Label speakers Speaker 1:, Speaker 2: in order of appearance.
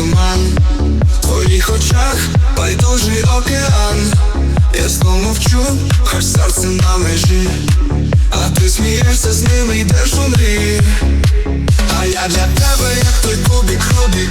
Speaker 1: туман В твоїх очах байдужий океан. Я знов мовчу, хоч серце на межі А ти смієшся з ними, йдеш у мрії А я для тебе, як той кубік Рубік